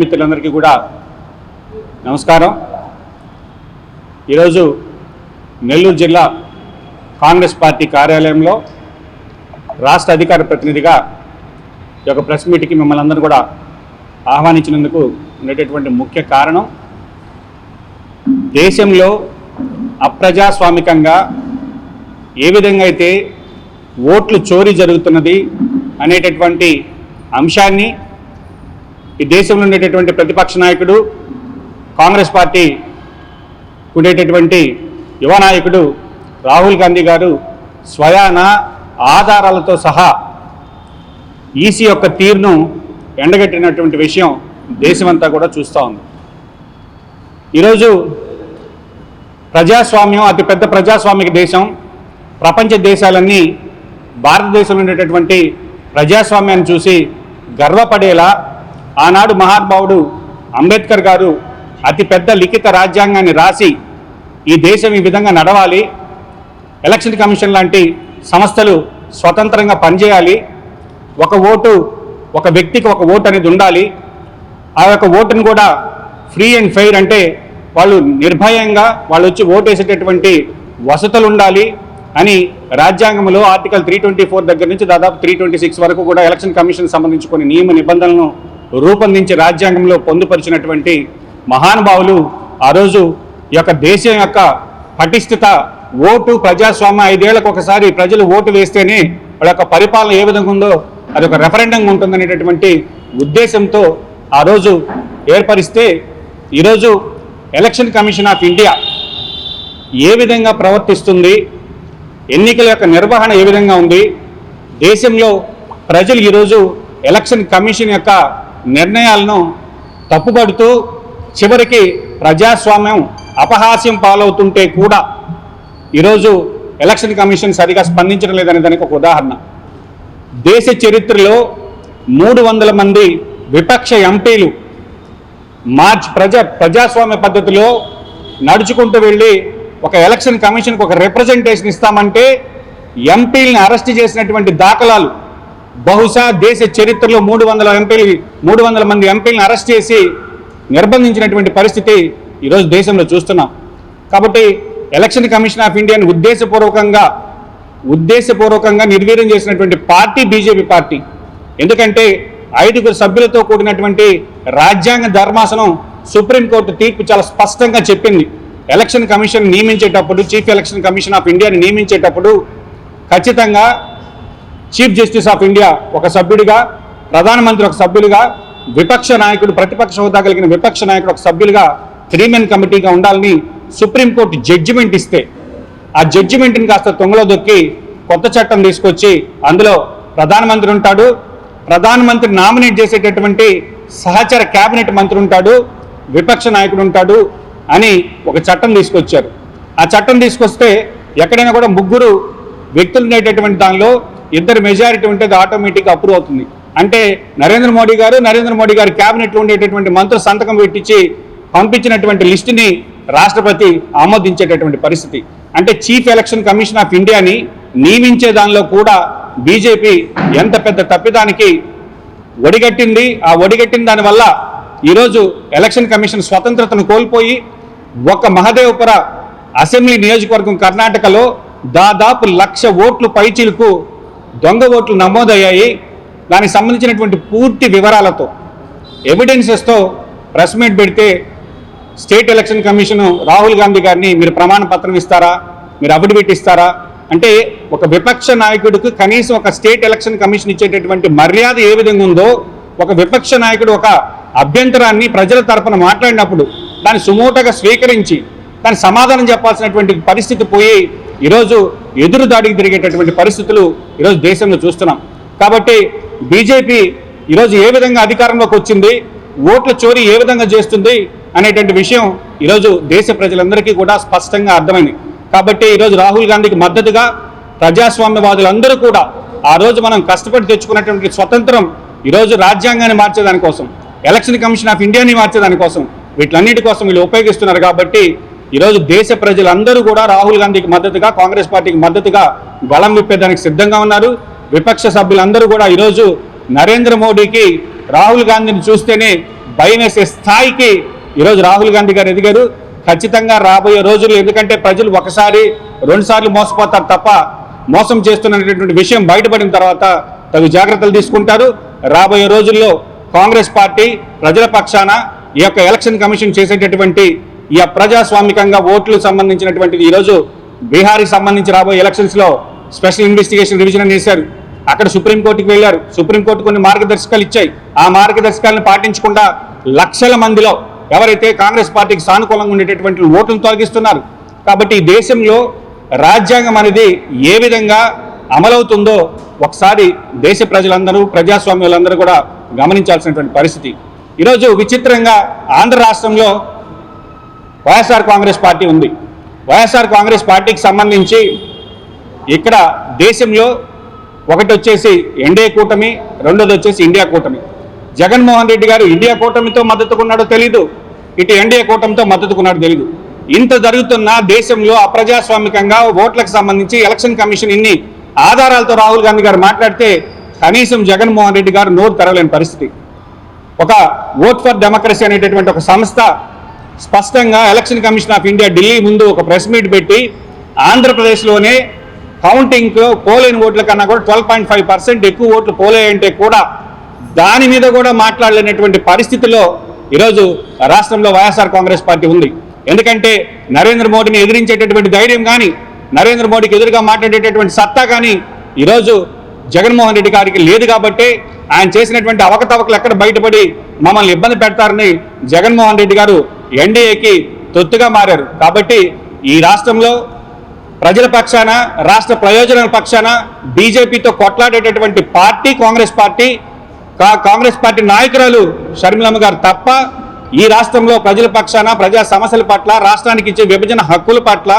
మిత్రులందరికీ కూడా నమస్కారం. ఈరోజు నెల్లూరు జిల్లా కాంగ్రెస్ పార్టీ కార్యాలయంలో రాష్ట్ర అధికార ప్రతినిధిగా ఈ యొక్క ప్రెస్ మీట్కి మిమ్మల్ని అందరూ కూడా ఆహ్వానించినందుకు ఉండేటటువంటి ముఖ్య కారణం దేశంలో అప్రజాస్వామికంగా ఏ విధంగా అయితే ఓట్లు చోరీ జరుగుతున్నది అనేటటువంటి అంశాన్ని ఈ దేశంలో ఉండేటటువంటి ప్రతిపక్ష నాయకుడు కాంగ్రెస్ పార్టీ ఉండేటటువంటి యువ నాయకుడు రాహుల్ గాంధీ గారు స్వయాన ఆధారాలతో సహా ఈసీ యొక్క తీరును ఎండగట్టినటువంటి విషయం దేశమంతా కూడా చూస్తూ ఉంది. ఈరోజు ప్రజాస్వామ్యం అతిపెద్ద ప్రజాస్వామిక దేశం ప్రపంచ దేశాలన్నీ భారతదేశంలో ఉండేటటువంటి ప్రజాస్వామ్యాన్ని చూసి గర్వపడేలా ఆనాడు మహానుభావుడు అంబేద్కర్ గారు అతిపెద్ద లిఖిత రాజ్యాంగాన్ని రాసి ఈ దేశం ఈ విధంగా నడవాలి. ఎలక్షన్ కమిషన్ లాంటి సంస్థలు స్వతంత్రంగా పనిచేయాలి. ఒక ఓటు ఒక వ్యక్తికి ఒక ఓటు అనేది ఉండాలి. ఆ యొక్క ఓటును కూడా ఫ్రీ అండ్ ఫెయిర్ అంటే వాళ్ళు నిర్భయంగా వాళ్ళు వచ్చి ఓటు వేసేటటువంటి వసతులు ఉండాలి. అని రాజ్యాంగంలో ఆర్టికల్ త్రీ ట్వంటీ ఫోర్ దగ్గర నుంచి దాదాపు త్రీ ట్వంటీ సిక్స్ వరకు కూడా ఎలక్షన్ కమిషన్ సంబంధించి కొన్ని నియమ నిబంధనలను రూపొందించి రాజ్యాంగంలో పొందుపరిచినటువంటి మహానుభావులు ఆ రోజు ఈ యొక్క దేశం యొక్క పటిష్టత ఓటు ప్రజాస్వామ్య ఐదేళ్ళకు ఒకసారి ప్రజలు ఓటు వేస్తేనే వాళ్ళ యొక్క పరిపాలన ఏ విధంగా ఉందో అది ఒక రెఫరెండం ఉంటుందనేటటువంటి ఉద్దేశంతో ఆ రోజు ఏర్పరిస్తే ఈరోజు ఎలక్షన్ కమిషన్ ఆఫ్ ఇండియా ఏ విధంగా ప్రవర్తిస్తుంది ఎన్నికల యొక్క నిర్వహణ ఏ విధంగా ఉంది? దేశంలో ప్రజలు ఈరోజు ఎలక్షన్ కమిషన్ యొక్క నిర్ణయాలను తప్పుపడుతూ చివరికి ప్రజాస్వామ్యం అపహాస్యం పాలవుతుంటే కూడా ఈరోజు ఎలక్షన్ కమిషన్ సరిగా స్పందించడం లేదనే దానికి ఒక ఉదాహరణ. దేశ చరిత్రలో మూడు వందల మంది విపక్ష ఎంపీలు మార్చ్ ప్రజా ప్రజాస్వామ్య పద్ధతిలో నడుచుకుంటూ వెళ్ళి ఒక ఎలక్షన్ కమిషన్కి ఒక రిప్రజెంటేషన్ ఇస్తామంటే ఎంపీలను అరెస్ట్ చేసినటువంటి దాఖలాలు బహుశా దేశ చరిత్రలో మూడు వందల ఎంపీలు మూడు వందల మంది ఎంపీలను అరెస్ట్ చేసి నిర్బంధించినటువంటి పరిస్థితి ఈరోజు దేశంలో చూస్తున్నాం. కాబట్టి ఎలక్షన్ కమిషన్ ఆఫ్ ఇండియాని ఉద్దేశపూర్వకంగా ఉద్దేశపూర్వకంగా నిర్వీర్యం చేసినటువంటి పార్టీ బీజేపీ పార్టీ. ఎందుకంటే ఐదుగురు సభ్యులతో కూడినటువంటి రాజ్యాంగ ధర్మాసనం సుప్రీంకోర్టు తీర్పు చాలా స్పష్టంగా చెప్పింది. ఎలక్షన్ కమిషన్ నియమించేటప్పుడు చీఫ్ ఎలక్షన్ కమిషన్ ఆఫ్ ఇండియాని నియమించేటప్పుడు ఖచ్చితంగా చీఫ్ జస్టిస్ ఆఫ్ ఇండియా ఒక సభ్యుడిగా ప్రధానమంత్రి ఒక సభ్యులుగా విపక్ష నాయకుడు ప్రతిపక్ష హోదా కలిగిన విపక్ష నాయకుడు ఒక సభ్యులుగా త్రీ మెన్ కమిటీగా ఉండాలని సుప్రీంకోర్టు జడ్జిమెంట్ ఇస్తే ఆ జడ్జిమెంట్ని కాస్త తొంగలో దొక్కి కొత్త చట్టం తీసుకొచ్చి అందులో ప్రధానమంత్రి ఉంటాడు. ప్రధానమంత్రి నామినేట్ చేసేటటువంటి సహచర కేబినెట్ మంత్రి ఉంటాడు. విపక్ష నాయకుడు ఉంటాడు. అని ఒక చట్టం తీసుకొచ్చారు. ఆ చట్టం తీసుకొస్తే ఎక్కడైనా కూడా ముగ్గురు వ్యక్తులు ఉండేటటువంటి దానిలో ఇద్దరు మెజారిటీ ఉంటే అది ఆటోమేటిక్గా అప్రూవ్ అవుతుంది. అంటే నరేంద్ర మోడీ గారు నరేంద్ర మోడీ గారి క్యాబినెట్లో ఉండేటటువంటి మంత్రులు సంతకం పెట్టించి పంపించినటువంటి లిస్టుని రాష్ట్రపతి ఆమోదించేటటువంటి పరిస్థితి. అంటే చీఫ్ ఎలక్షన్ కమిషన్ ఆఫ్ ఇండియాని నియమించే దానిలో కూడా బీజేపీ ఎంత పెద్ద తప్పిదానికి ఒడిగట్టింది. ఆ ఒడిగట్టిన దానివల్ల ఈరోజు ఎలక్షన్ కమిషన్ స్వతంత్రతను కోల్పోయి ఒక మహదేవపుర అసెంబ్లీ నియోజకవర్గం కర్ణాటకలో దాదాపు లక్ష ఓట్లు పైచీలకు దొంగ ఓట్లు నమోదయ్యాయి. దానికి సంబంధించినటువంటి పూర్తి వివరాలతో ఎవిడెన్సెస్తో ప్రెస్ మీట్ పెడితే state election commission Rahul Gandhi గారిని మీరు ప్రమాణ పత్రం ఇస్తారా? మీరు అఫిడవిట్ ఇస్తారా? అంటే ఒక విపక్ష నాయకుడికి కనీసం ఒక స్టేట్ ఎలక్షన్ కమిషన్ ఇచ్చేటటువంటి మర్యాద ఏ విధంగా ఉందో ఒక విపక్ష నాయకుడు ఒక అభ్యంతరాన్ని ప్రజల తరపున మాట్లాడినప్పుడు దాన్ని సుమోటగా స్వీకరించి దాని సమాధానం చెప్పాల్సినటువంటి పరిస్థితి పోయి ఈరోజు ఎదురు దాడికి తిరిగేటటువంటి పరిస్థితులు ఈరోజు దేశంలో చూస్తున్నాం. కాబట్టి బీజేపీ ఈరోజు ఏ విధంగా అధికారంలోకి వచ్చింది ఓట్ల చోరీ ఏ విధంగా చేస్తుంది అనేటువంటి విషయం ఈరోజు దేశ ప్రజలందరికీ కూడా స్పష్టంగా అర్థమైంది. కాబట్టి ఈరోజు రాహుల్ గాంధీకి మద్దతుగా ప్రజాస్వామ్యవాదులందరూ కూడా ఆ రోజు మనం కష్టపడి తెచ్చుకున్నటువంటి స్వతంత్రం ఈరోజు రాజ్యాంగాన్ని మార్చేదానికోసం ఎలక్షన్ కమిషన్ ఆఫ్ ఇండియాని మార్చేదానికోసం వీటిలన్నిటి కోసం వీళ్ళు ఉపయోగిస్తున్నారు కాబట్టి ఈరోజు దేశ ప్రజలందరూ కూడా రాహుల్ గాంధీకి మద్దతుగా కాంగ్రెస్ పార్టీకి మద్దతుగా బలం విప్పేదానికి సిద్ధంగా ఉన్నారు. విపక్ష సభ్యులందరూ కూడా ఈరోజు నరేంద్ర మోడీకి రాహుల్ గాంధీని చూస్తేనే భయం వేసే స్థాయికి ఈరోజు రాహుల్ గాంధీ గారు ఎదిగారు. ఖచ్చితంగా రాబోయే రోజులు ఎందుకంటే ప్రజలు ఒకసారి రెండుసార్లు మోసపోతారు తప్ప మోసం చేస్తున్నటువంటి విషయం బయటపడిన తర్వాత తగు జాగ్రత్తలు తీసుకుంటారు. రాబోయే రోజుల్లో కాంగ్రెస్ పార్టీ ప్రజల పక్షాన ఈ యొక్క ఎలక్షన్ కమిషన్ చేసేటటువంటి ఈ ప్రజాస్వామికంగా ఓట్లు సంబంధించినటువంటిది ఈరోజు బీహార్కి సంబంధించి రాబోయే ఎలక్షన్స్లో స్పెషల్ ఇన్వెస్టిగేషన్ రివిజన్ చేశారు అక్కడ సుప్రీంకోర్టుకి వెళ్ళారు. సుప్రీంకోర్టు కొన్ని మార్గదర్శకాలు ఇచ్చాయి. ఆ మార్గదర్శకాలను పాటించకుండా లక్షల మందిలో ఎవరైతే కాంగ్రెస్ పార్టీకి సానుకూలంగా ఉండేటటువంటి ఓట్లను తొలగిస్తున్నారు. కాబట్టి ఈ దేశంలో రాజ్యాంగం అనేది ఏ విధంగా అమలవుతుందో ఒకసారి దేశ ప్రజలందరూ ప్రజాస్వామ్యులందరూ కూడా గమనించాల్సినటువంటి పరిస్థితి. ఈరోజు విచిత్రంగా ఆంధ్ర రాష్ట్రంలో వైఎస్ఆర్ కాంగ్రెస్ పార్టీ ఉంది. వైఎస్ఆర్ కాంగ్రెస్ పార్టీకి సంబంధించి ఇక్కడ దేశంలో ఒకటి వచ్చేసి ఎన్డీఏ కూటమి రెండోది వచ్చేసి ఇండియా కూటమి. జగన్మోహన్ రెడ్డి గారు ఇండియా కూటమితో మద్దతుకున్నాడో తెలీదు ఇటు ఎన్డీఏ కూటమితో మద్దతుకున్నాడో తెలీదు. ఇంత జరుగుతున్న దేశంలో అప్రజాస్వామికంగా ఓట్లకు సంబంధించి ఎలక్షన్ కమిషన్ ఇన్ని ఆధారాలతో రాహుల్ గాంధీ గారు మాట్లాడితే కనీసం జగన్మోహన్ రెడ్డి గారు నోరు తెరవలేని పరిస్థితి. ఒక ఓట్ ఫర్ డెమోక్రసీ అనేటటువంటి ఒక సంస్థ స్పష్టంగా election commission of India Delhi ముందు ఒక ప్రెస్ మీట్ పెట్టి ఆంధ్రప్రదేశ్లోనే కౌంటింగ్ పోలేని ఓట్ల కన్నా కూడా ట్వెల్వ్ పాయింట్ ఫైవ్ పర్సెంట్ ఎక్కువ ఓట్లు పోలేయంటే కూడా దాని మీద కూడా మాట్లాడలేనటువంటి పరిస్థితిలో ఈరోజు రాష్ట్రంలో వైఎస్ఆర్ కాంగ్రెస్ పార్టీ ఉంది. ఎందుకంటే నరేంద్ర మోడీని ఎదిరించేటటువంటి ధైర్యం కానీ నరేంద్ర మోడీకి ఎదురుగా మాట్లాడేటటువంటి సత్తా కానీ ఈరోజు జగన్మోహన్ రెడ్డి గారికి లేదు కాబట్టి ఆయన చేసినటువంటి అవకతవకలు ఎక్కడ బయటపడి మమ్మల్ని ఇబ్బంది పెడతారని జగన్మోహన్ రెడ్డి గారు ఎన్డీఏకి తొత్తుగా మారారు. కాబట్టి ఈ రాష్ట్రంలో ప్రజల పక్షాన రాష్ట్ర ప్రయోజనాల పక్షాన బీజేపీతో కొట్లాడేటటువంటి పార్టీ కాంగ్రెస్ పార్టీ కా- కాంగ్రెస్ పార్టీ నాయకురాలు షర్మిలమ్మ గారు తప్ప ఈ రాష్ట్రంలో ప్రజల పక్షాన ప్రజా సమస్యల పట్ల రాష్ట్రానికి ఇచ్చే విభజన హక్కుల పట్ల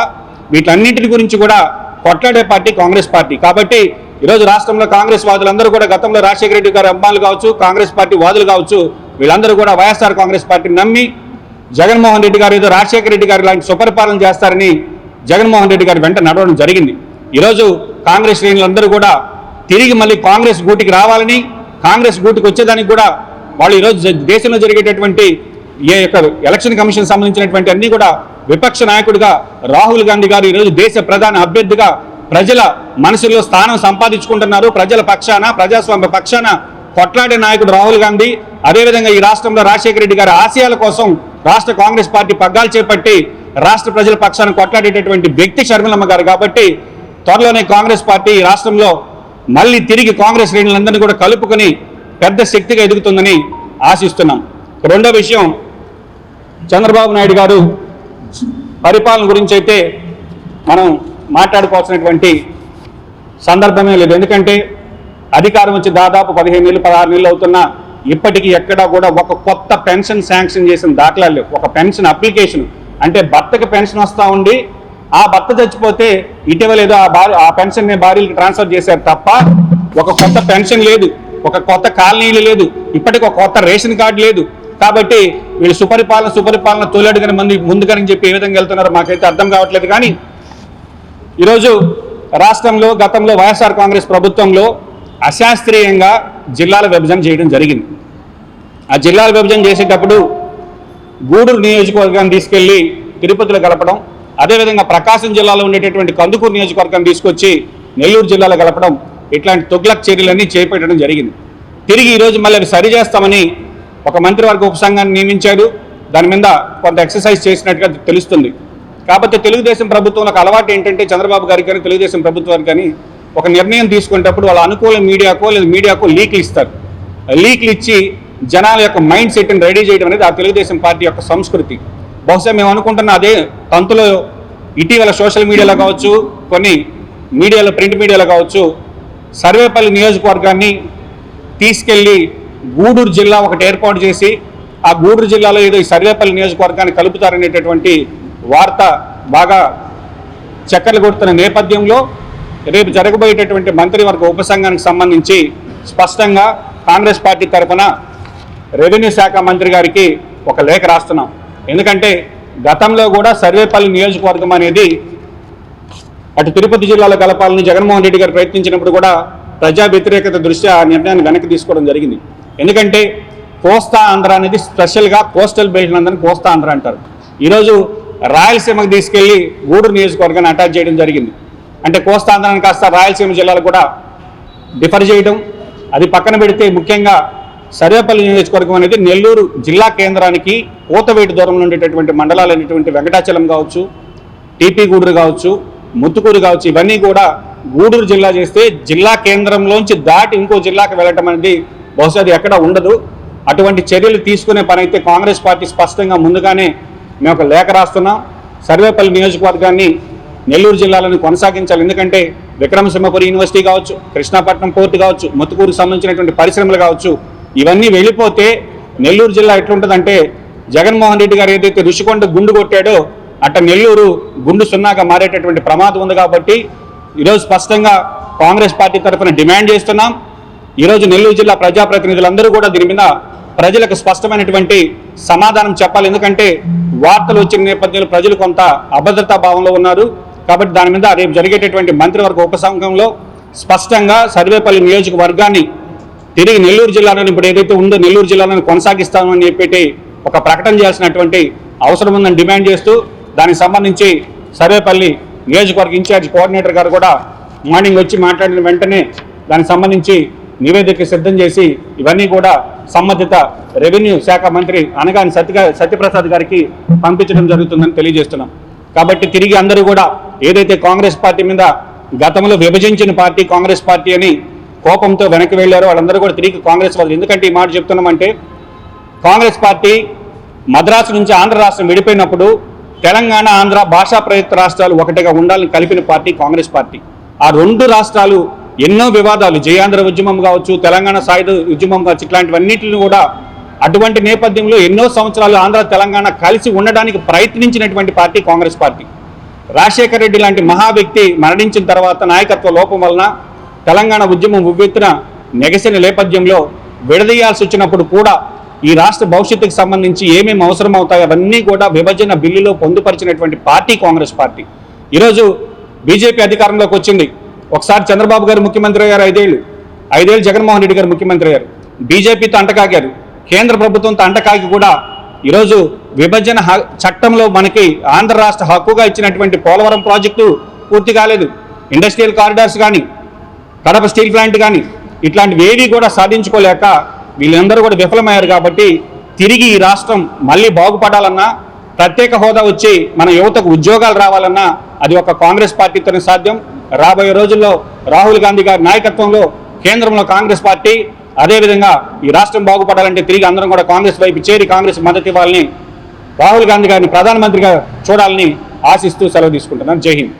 వీటన్నింటిని గురించి కూడా కొట్లాడే పార్టీ కాంగ్రెస్ పార్టీ. కాబట్టి ఈరోజు రాష్ట్రంలో కాంగ్రెస్ వాదులందరూ కూడా గతంలో రాజశేఖర రెడ్డి గారి అమ్మాలు కావచ్చు కాంగ్రెస్ పార్టీ వాదులు కావచ్చు వీళ్ళందరూ కూడా వైఎస్ఆర్ కాంగ్రెస్ పార్టీని నమ్మి జగన్మోహన్ రెడ్డి గారు ఏదో రాజశేఖర రెడ్డి గారు లాంటి సుపరిపాలన చేస్తారని జగన్మోహన్ రెడ్డి గారి వెంట నడవడం జరిగింది. ఈరోజు కాంగ్రెస్ శ్రేణులందరూ కూడా తిరిగి మళ్ళీ కాంగ్రెస్ గూటికి రావాలని కాంగ్రెస్ గూటికి వచ్చేదానికి కూడా వాళ్ళు ఈరోజు దేశంలో జరిగేటటువంటి ఏ యొక్క ఎలక్షన్ కమిషన్ సంబంధించినటువంటి అన్నీ కూడా విపక్ష నాయకుడిగా రాహుల్ గాంధీ గారు ఈరోజు దేశ ప్రధాన అభ్యర్థిగా ప్రజల మనసులో స్థానం సంపాదించుకుంటున్నారు. ప్రజల పక్షాన ప్రజాస్వామ్య పక్షాన కొట్లాడే నాయకుడు రాహుల్ గాంధీ అదేవిధంగా ఈ రాష్ట్రంలో రాజశేఖర రెడ్డి గారి ఆశయాల కోసం రాష్ట్ర కాంగ్రెస్ పార్టీ పగ్గాలు చేపట్టి రాష్ట్ర ప్రజల పక్షాన కొట్లాడేటటువంటి వ్యక్తి షర్మిలమ్మ గారు కాబట్టి త్వరలోనే కాంగ్రెస్ పార్టీ ఈ రాష్ట్రంలో మళ్ళీ తిరిగి కాంగ్రెస్ శ్రేణులందరినీ కూడా కలుపుకొని పెద్ద శక్తిగా ఎదుగుతుందని ఆశిస్తున్నాం. రెండో విషయం చంద్రబాబు నాయుడు గారు పరిపాలన గురించి అయితే మనం మాట్లాడుకోవాల్సినటువంటి సందర్భమే లేదు. ఎందుకంటే అధికారం వచ్చి దాదాపు పదిహేను నెలలు పదహారు నెలలు అవుతున్నా ఇప్పటికీ ఎక్కడా కూడా ఒక కొత్త పెన్షన్ శాంక్షన్ చేసిన దాఖలాలు లేవు. ఒక పెన్షన్ అప్లికేషన్. అంటే భర్తకి పెన్షన్ వస్తూ ఉండి ఆ భర్త చచ్చిపోతే ఇటీవల ఏదో ఆ భార్య ఆ పెన్షన్ భార్యలకు ట్రాన్స్ఫర్ చేశారు తప్ప ఒక కొత్త పెన్షన్ లేదు. ఒక కొత్త కాలనీలు లేదు. ఇప్పటికి ఒక కొత్త రేషన్ కార్డు లేదు. కాబట్టి వీళ్ళు సుపరిపాలన సుపరిపాలన తొలడుగని మంది ముందుకని చెప్పి ఏ విధంగా వెళ్తున్నారో మాకైతే అర్థం కావట్లేదు. కానీ ఈరోజు రాష్ట్రంలో గతంలో వైఎస్ఆర్ కాంగ్రెస్ ప్రభుత్వంలో అశాస్త్రీయంగా జిల్లాల విభజన చేయడం జరిగింది. ఆ జిల్లాల విభజన చేసేటప్పుడు గూడూరు నియోజకవర్గాన్ని తీసుకెళ్ళి తిరుపతిలో కలపడం అదేవిధంగా ప్రకాశం జిల్లాలో ఉండేటటువంటి కందుకూరు నియోజకవర్గాన్ని తీసుకొచ్చి నెల్లూరు జిల్లాలో కలపడం ఇట్లాంటి తొగ్లక్ చర్యలన్నీ చేపట్టడం జరిగింది. తిరిగి ఈరోజు మళ్ళీ అవి సరిచేస్తామని ఒక మంత్రివర్గ ఉపసంఘాన్ని నియమించారు. దాని మీద కొంత ఎక్సర్సైజ్ చేసినట్టుగా తెలుస్తుంది. కాకపోతే తెలుగుదేశం ప్రభుత్వంలో అలవాటు ఏంటంటే చంద్రబాబు గారికి కానీ తెలుగుదేశం ప్రభుత్వానికి కానీ ఒక నిర్ణయం తీసుకునేటప్పుడు వాళ్ళ అనుకూల మీడియాకో లేదా మీడియాకో లీక్లు ఇస్తారు. లీక్లు ఇచ్చి జనాల యొక్క మైండ్ సెట్ని రెడీ చేయడం అనేది ఆ తెలుగుదేశం పార్టీ యొక్క సంస్కృతి. బహుశా మేము అనుకుంటున్న అదే తంతులో ఇటీవల సోషల్ మీడియాలో కావచ్చు కొన్ని మీడియాలో ప్రింట్ మీడియాలో కావచ్చు సర్వేపల్లి నియోజకవర్గాన్ని తీసుకెళ్ళి గూడూరు జిల్లా ఒకటి ఏర్పాటు చేసి ఆ గూడూరు జిల్లాలో ఏదో ఈ సర్వేపల్లి నియోజకవర్గాన్ని కలుపుతారనేటటువంటి వార్త బాగా చక్కర్లు కొడుతున్న నేపథ్యంలో రేపు జరగబోయేటటువంటి మంత్రివర్గ ఉపసంఘానికి సంబంధించి స్పష్టంగా కాంగ్రెస్ పార్టీ తరఫున రెవెన్యూ శాఖ మంత్రి గారికి ఒక లేఖ రాస్తున్నాం. ఎందుకంటే గతంలో కూడా సర్వేపల్లి నియోజకవర్గం అనేది అటు తిరుపతి జిల్లాలో కలపాలని జగన్మోహన్ రెడ్డి గారు ప్రయత్నించినప్పుడు కూడా ప్రజా వ్యతిరేకత దృష్ట్యా ఆ నిర్ణయాన్ని వెనక్కి తీసుకోవడం జరిగింది. ఎందుకంటే కోస్తా ఆంధ్ర అనేది స్పెషల్గా కోస్టల్ బెల్ట్ అందరిని కోస్తా ఆంధ్ర అంటారు. ఈరోజు రాయలసీమకు తీసుకెళ్ళి గూడూరు నియోజకవర్గాన్ని అటాచ్ చేయడం జరిగింది. అంటే కోస్తాంధ్రాన్ని కాస్త రాయలసీమ జిల్లాలు కూడా డిఫర్ చేయడం అది పక్కన పెడితే ముఖ్యంగా సర్వేపల్లి నియోజకవర్గం అనేది నెల్లూరు జిల్లా కేంద్రానికి కోతవేటు దూరంలో ఉండేటటువంటి మండలాలు అనేటువంటి వెంకటాచలం కావచ్చు టీపీ గూడూరు కావచ్చు ముత్తుకూరు కావచ్చు ఇవన్నీ కూడా గూడూరు జిల్లా చేస్తే జిల్లా కేంద్రంలోంచి దాటి ఇంకో జిల్లాకు వెళ్ళటం అనేది బహుశా అది ఎక్కడ ఉండదు. అటువంటి చర్యలు తీసుకునే పని అయితే కాంగ్రెస్ పార్టీ స్పష్టంగా ముందుగానే మేము ఒక లేఖ రాస్తున్నాం. సర్వేపల్లి నియోజకవర్గాన్ని నెల్లూరు జిల్లాలను కొనసాగించాలి. ఎందుకంటే విక్రమసింహపురి యూనివర్సిటీ కావచ్చు కృష్ణాపట్నం పోర్టు కావచ్చు ముత్తుకూరుకు సంబంధించినటువంటి పరిశ్రమలు కావచ్చు ఇవన్నీ వెళ్ళిపోతే నెల్లూరు జిల్లా ఎట్లుంటుందంటే జగన్మోహన్ రెడ్డి గారు ఏదైతే రుషికొండ గుండు కొట్టాడో అట్ట నెల్లూరు గుండు సున్నాగా మారేటటువంటి ప్రమాదం ఉంది కాబట్టి ఈరోజు స్పష్టంగా కాంగ్రెస్ పార్టీ తరఫున డిమాండ్ చేస్తున్నాం. ఈరోజు నెల్లూరు జిల్లా ప్రజాప్రతినిధులందరూ కూడా దీని మీద ప్రజలకు స్పష్టమైనటువంటి సమాధానం చెప్పాలి. ఎందుకంటే వార్తలు వచ్చిన నేపథ్యంలో ప్రజలు కొంత అభద్రతా భావంలో ఉన్నారు. కాబట్టి దాని మీద రేపు జరిగేటటువంటి మంత్రివర్గ ఉపసంఘంలో స్పష్టంగా సర్వేపల్లి నియోజకవర్గాన్ని తిరిగి నెల్లూరు జిల్లాలో ఇప్పుడు ఏదైతే ఉందో నెల్లూరు జిల్లాలను కొనసాగిస్తామని చెప్పి ఒక ప్రకటన చేయాల్సినటువంటి అవసరం ఉందని డిమాండ్ చేస్తూ దానికి సంబంధించి సర్వేపల్లి నియోజకవర్గ ఇన్ఛార్జ్ కోఆర్డినేటర్ గారు కూడా మార్నింగ్ వచ్చి మాట్లాడిన వెంటనే దానికి సంబంధించి నివేదిక సిద్ధం చేసి ఇవన్నీ కూడా సంబంధిత రెవెన్యూ శాఖ మంత్రి అనగాని సత్య సత్యప్రసాద్ గారికి పంపించడం జరుగుతుందని తెలియజేస్తున్నాం. కాబట్టి తిరిగి అందరూ కూడా ఏదైతే కాంగ్రెస్ పార్టీ మీద గతంలో విభజించిన పార్టీ కాంగ్రెస్ పార్టీ అని కోపంతో వెనక్కి వెళ్ళారో వాళ్ళందరూ కూడా తిరిగి కాంగ్రెస్ వాళ్ళు. ఎందుకంటే ఈ మాట చెప్తున్నామంటే కాంగ్రెస్ పార్టీ మద్రాసు నుంచి ఆంధ్ర రాష్ట్రం విడిపోయినప్పుడు తెలంగాణ ఆంధ్ర భాషా ప్రయుక్త రాష్ట్రాలు ఒకటిగా ఉండాలని కలిపిన పార్టీ కాంగ్రెస్ పార్టీ. ఆ రెండు రాష్ట్రాలు ఎన్నో వివాదాలు జయాంధ్ర ఉద్యమం కావచ్చు తెలంగాణ సాయుధ ఉద్యమం కావచ్చు ఇట్లాంటివన్నింటిని కూడా అటువంటి నేపథ్యంలో ఎన్నో సంవత్సరాలు ఆంధ్ర తెలంగాణ కలిసి ఉండడానికి ప్రయత్నించినటువంటి party Congress party. Rajasekhara Reddy లాంటి మహా వ్యక్తి మరణించిన తర్వాత నాయకత్వ లోపం వలన తెలంగాణ ఉద్యమం ఉవ్వెత్తున నెగసిన నేపథ్యంలో విడదీయాల్సి వచ్చినప్పుడు కూడా ఈ రాష్ట్ర భవిష్యత్తుకు సంబంధించి ఏమేమి అవసరం అవుతాయో అవన్నీ కూడా విభజన బిల్లులో పొందుపరిచినటువంటి పార్టీ కాంగ్రెస్ పార్టీ. ఈరోజు బీజేపీ అధికారంలోకి వచ్చింది. ఒకసారి చంద్రబాబు గారు ముఖ్యమంత్రి అయ్యారు ఐదేళ్ళు. ఐదేళ్ళు జగన్మోహన్ రెడ్డి గారు ముఖ్యమంత్రి అయ్యారు. బీజేపీతో అంటకాగారు కేంద్ర ప్రభుత్వంతో అంటకాగి కూడా ఈరోజు విభజన హ- చట్టంలో మనకి ఆంధ్ర రాష్ట్ర హక్కుగా ఇచ్చినటువంటి పోలవరం ప్రాజెక్టు పూర్తి కాలేదు. ఇండస్ట్రియల్ కారిడార్స్ కానీ కడప స్టీల్ ప్లాంట్ కానీ ఇట్లాంటివి ఏవి కూడా సాధించుకోలేక వీళ్ళందరూ కూడా విఫలమయ్యారు కాబట్టి తిరిగి ఈ రాష్ట్రం మళ్ళీ బాగుపడాలన్నా ప్రత్యేక హోదా వచ్చి మన యువతకు ఉద్యోగాలు రావాలన్నా అది ఒక కాంగ్రెస్ పార్టీతోనే సాధ్యం. రాబోయే రోజుల్లో రాహుల్ గాంధీ గారి నాయకత్వంలో కేంద్రంలో కాంగ్రెస్ పార్టీ అదేవిధంగా ఈ రాష్ట్రం బాగుపడాలంటే తిరిగి అందరం కూడా కాంగ్రెస్ వైపు చేరి కాంగ్రెస్ మద్దతు ఇవ్వాలని రాహుల్ గాంధీ గారిని ప్రధానమంత్రిగా చూడాలని ఆశిస్తూ సెలవు తీసుకుంటున్నాను జై హింద్.